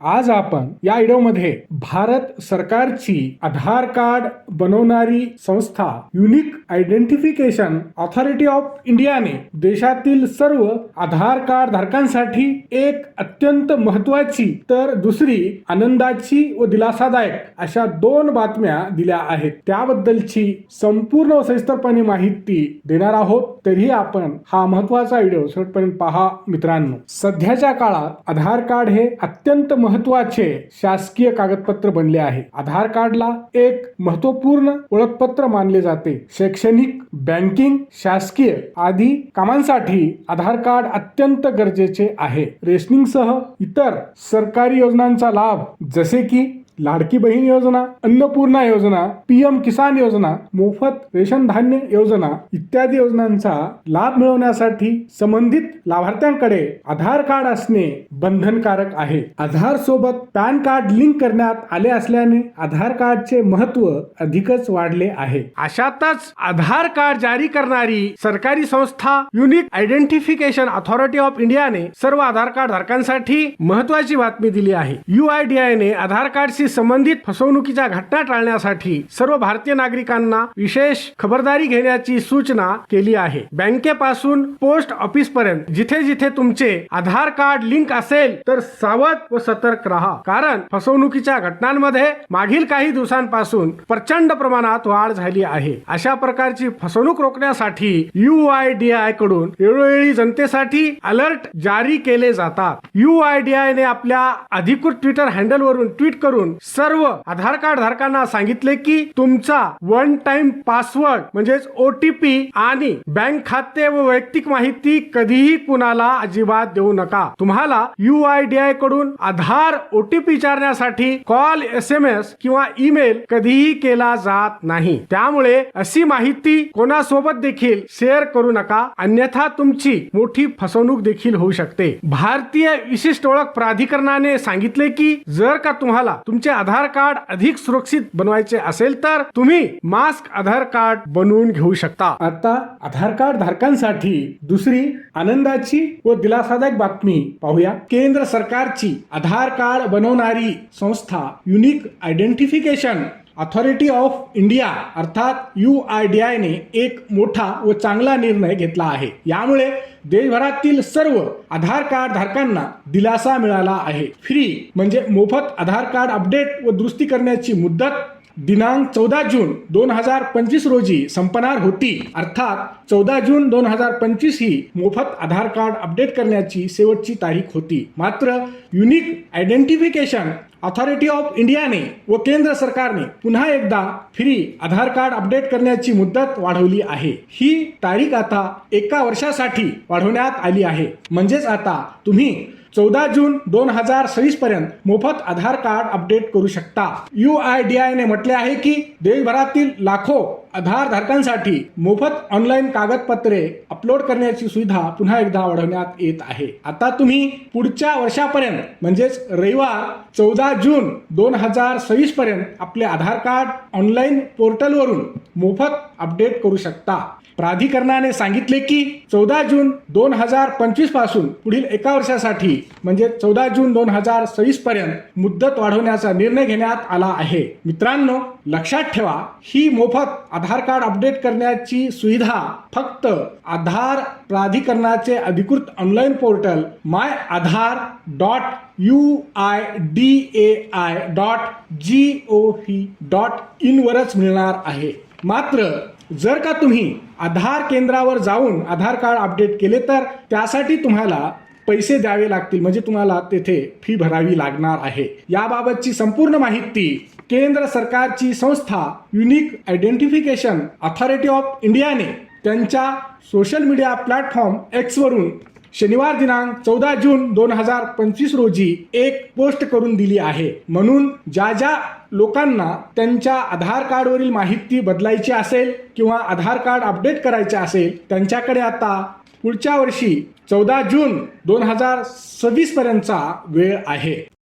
आज आपण या व्हिडिओमध्ये भारत सरकारची आधार कार्ड बनवणारी संस्था युनिक आयडेंटिफिकेशन ऑथॉरिटी ऑफ इंडियाने देशातील सर्व आधार कार्ड धारकांसाठी एक अत्यंत महत्वाची तर दुसरी आनंदाची व दिलासादायक अशा दोन बातम्या दिल्या आहेत. त्याबद्दलची संपूर्ण व सविस्तरपणे माहिती देणार आहोत. तरीही आपण हा महत्त्वाचा व्हिडिओ शेवटपर्यंत पहा मित्रांनो. सध्याच्या काळात आधार कार्ड हे अत्यंत महत्त्वाचे शासकीय कागदपत्र बनले आहे. आधार कार्डला एक महत्त्वपूर्ण ओळखपत्र मानले जाते. शैक्षणिक बँकिंग शासकीय आदी कामांसाठी आधार कार्ड अत्यंत गरजेचे आहे. रेशनिंगसह इतर सरकारी योजनांचा लाभ जसे की लाडकी बहीण योजना अन्नपूर्णा योजना पीएम किसान योजना मोफत रेशन धान्य योजना इत्यादी योजनांचा लाभ मिळवण्यासाठी संबंधित लाभार्थ्यांकडे आधार कार्ड असणे बंधनकारक आहे. आधार सोबत पॅन कार्ड लिंक करण्यात आले असल्याने आधार कार्डचे महत्त्व अधिकच वाढले आहे. अशातच आधार कार्ड जारी करणारी सरकारी संस्था युनिक आयडेंटिफिकेशन अथॉरिटी ऑफ इंडियाने सर्व आधार कार्ड धारकांसाठी महत्वाची बातमी दिली आहे. UIDAI ने आधार कार्डशी संबंधित फसवणुकीच्या घटना टाळण्यासाठी सर्व भारतीय नागरिकांना विशेष खबरदारी घेण्याची सूचना केली आहे. बँकेपासून पोस्ट ऑफिस पर्यंत जिथे जिथे तुमचे आधार कार्ड लिंक असेल तर सावध व सतर्क राहा. कारण फसवणुकीच्या घटनांमध्ये मागील काही दिवसांपासून प्रचंड प्रमाणात वाढ झाली आहे. अशा प्रकारची फसवणूक रोखण्यासाठी यू आय डी आयकडून वेळोवेळी जनतेसाठी अलर्ट जारी केले जातात. UIDAI ने आपल्या अधिकृत ट्विटर हँडल वरून ट्विट करून सर्व आधार कार्ड धारकांना सांगितले की तुमचा वन टाइम पासवर्ड म्हणजेच ओटीपी आणि बँक खाते व वैयक्तिक माहिती कधीही कुणाला अजिबात देऊ नका. तुम्हाला UIDAI कडून आधार ओटीपी विचारण्यासाठी कॉल एस एम एस किंवा ईमेल कधीही केला जात नाही. त्यामुळे अशी माहिती कोणासोबत देखील शेअर करू नका. अन्यथा तुमची मोठी फसवणूक देखील होऊ शकते. भारतीय विशिष्ट ओळख प्राधिकरणाने सांगितले की जर का तुम्हाला तुमचे आधार कार्ड अधिक सुरक्षित बनवायचे असेल तर तुम्ही मास्क आधार कार्ड बनवून घेऊ शकता. आता आधार कार्ड धारकांसाठी दुसरी आनंदाची व दिलासादायक बातमी पाहूया. केंद्र सरकारची आधार कार्ड बनवणारी संस्था unique identification authority of India अर्थात यू आय डी आयने एक मोठा व चांगला निर्णय घेतला आहे. यामुळे देशभरातील सर्व आधार कार्ड धारकांना दिलासा मिळाला आहे. फ्री म्हणजे मोफत आधार कार्ड अपडेट व दुरुस्ती करण्याची मुदत दिनांक चौदा जून दोन हजार पंचवीस रोजी संपणार होती. अर्थात चौदा जून दोन हजार पंचवीस ही मोफत आधार कार्ड अपडेट करण्याची शेवटची तारीख होती. मात्र युनिक आयडेंटिफिकेशन अथॉरिटी ऑफ इंडियाने व केंद्र सरकारने पुन्हा एकदा फ्री आधार कार्ड अपडेट करण्याची मुदत वाढवली आहे. ही तारीख आता एका वर्षासाठी वाढवण्यात आली आहे. म्हणजेच आता तुम्ही चौदा जून दोन हजार सव्वीस पर्यंत मोफत आधार कार्ड अपडेट करू शकता. यू आय डी आयने म्हटले आहे की देशभरातील लाखो आधारधारकांसाठी मोफत ऑनलाईन कागदपत्रे अपलोड करण्याची सुविधा पुन्हा एकदा वाढवण्यात येत आहे. आता तुम्ही पुढच्या वर्षापर्यंत म्हणजेच रविवार चौदा जून दोन हजार सव्वीस पर्यंत आपले आधार कार्ड ऑनलाईन पोर्टलवरून मोफत अपडेट करू शकता. प्राधिकरणाने सांगितले की चौदा जून दोन हजार पंचवीसपासून पुढील एका वर्षासाठी म्हणजे चौदा जून दोन हजार सव्वीस पर्यंत मुदत वाढवण्याचा निर्णय घेण्यात आला आहे. मित्रांनो लक्षात ठेवा ही मोफत आधार कार्ड अपडेट करण्याची सुविधा फक्त आधार प्राधिकरणाचे अधिकृत online portal my Aadhaar dot U I D A I dot G O V dot इनवरच मिळणार आहे. मात्र जर का तुम्ही आधार केंद्रावर जाऊन आधार कार्ड अपडेट केले तर त्यासाठी तुम्हाला पैसे द्यावे लागतील म्हणजे तुम्हाला तेथे फी भरावी लागणार आहे. याबाबतची संपूर्ण माहिती केंद्र सरकारची संस्था युनिक आयडेंटिफिकेशन अथॉरिटी ऑफ इंडियाने त्यांच्या सोशल मीडिया प्लॅटफॉर्म एक्सवरून शनिवार दिनांक चौदा जून दोन हजार पंचवीस रोजी एक पोस्ट करून दिली आहे. म्हणून ज्या ज्या लोकांना त्यांच्या आधार कार्डवरील माहिती बदलायची असेल किंवा आधार कार्ड अपडेट करायचे असेल त्यांच्याकडे आता पुढच्या वर्षी चौदा जून दोन हजार सव्वीसपर्यंतचा वेळ आहे.